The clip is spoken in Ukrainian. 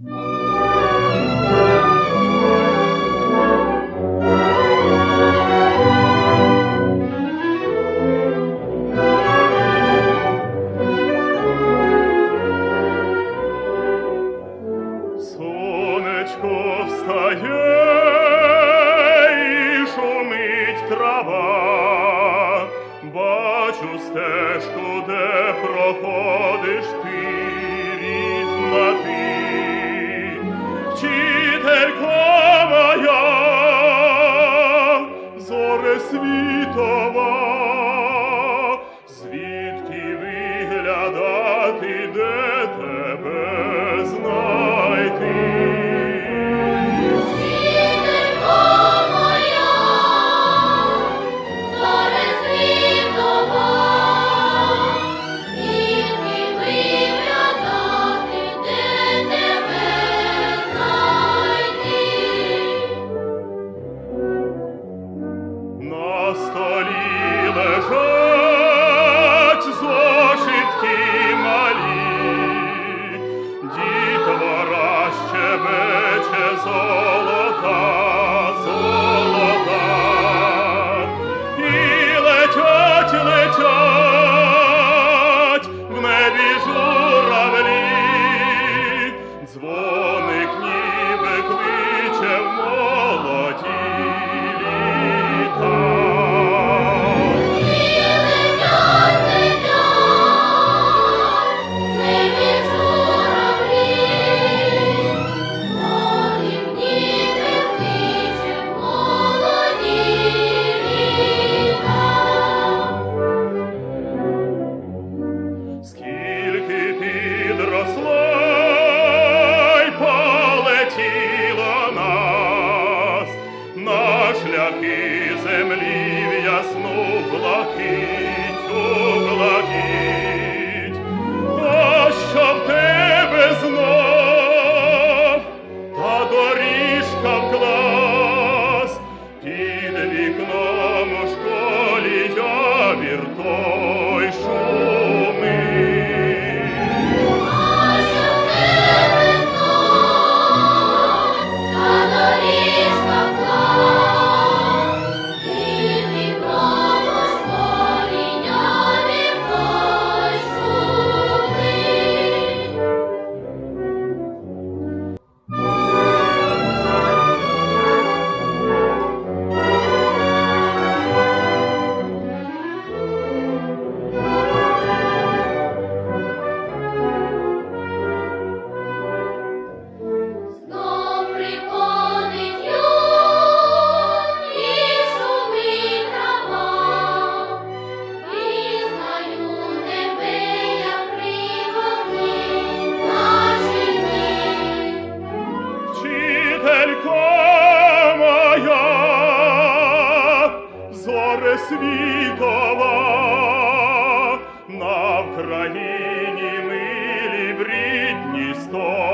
Сонечко встає шумить трава, бачу стежку де. лежать зошитки малі, дітвора щебече золота, золота, і летять, летять. горе світова, на Вкраїні милі брідні рідній сто.